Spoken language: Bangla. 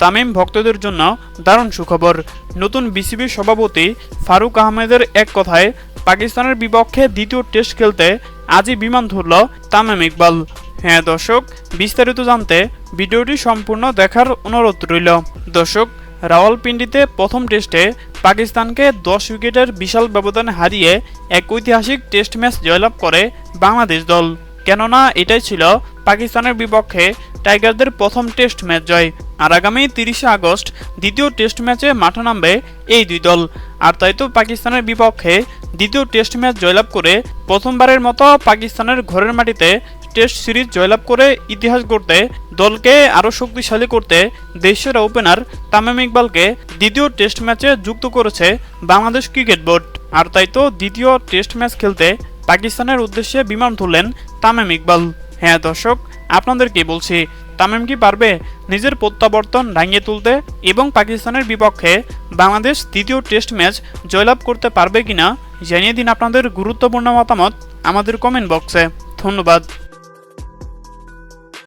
তামিম ভক্তদের জন্য দারুণ সুখবর। নতুন বিসিবি সভাপতি ফারুক আহমেদের এক কথায়, পাকিস্তানের বিপক্ষে দ্বিতীয় টেস্ট খেলতে আজই বিমান ধরল তামিম ইকবাল। হ্যাঁ দর্শক, বিস্তারিত জানতে ভিডিওটি সম্পূর্ণ দেখার অনুরোধ রইল। দর্শক, রাওয়ালপিন্ডিতে প্রথম টেস্টে পাকিস্তানকে দশ উইকেটের বিশাল ব্যবধান হারিয়ে এক ঐতিহাসিক টেস্ট ম্যাচ জয়লাভ করে বাংলাদেশ দল। কেননা এটাই ছিল পাকিস্তানের বিপক্ষে টাইগারদের প্রথম টেস্ট ম্যাচ জয়। আর আগামী তিরিশে আগস্ট দ্বিতীয় টেস্ট ম্যাচে মাঠে নামবে এই দুই দল। আর তাই তো পাকিস্তানের বিপক্ষে দ্বিতীয় টেস্ট ম্যাচ জয়লাভ করে প্রথমবারের মতো পাকিস্তানের ঘরের মাটিতে টেস্ট সিরিজ জয়লাভ করে ইতিহাস গড়তে, দলকে আরও শক্তিশালী করতে দেশের ওপেনার তামিম ইকবালকে দ্বিতীয় টেস্ট ম্যাচে যুক্ত করেছে বাংলাদেশ ক্রিকেট বোর্ড। আর তাই তো দ্বিতীয় টেস্ট ম্যাচ খেলতে পাকিস্তানের উদ্দেশ্যে বিমান তুললেন তামিম ইকবাল। হ্যাঁ দর্শক আপনাদেরকে বলছি, তামিম কি পারবে নিজের প্রত্যাবর্তন রাঙিয়ে তুলতে এবং পাকিস্তানের বিপক্ষে বাংলাদেশ দ্বিতীয় টেস্ট ম্যাচ জয়লাভ করতে পারবে কিনা জানিয়ে দিন আপনাদের গুরুত্বপূর্ণ মতামত আমাদের কমেন্ট বক্সে ধন্যবাদ।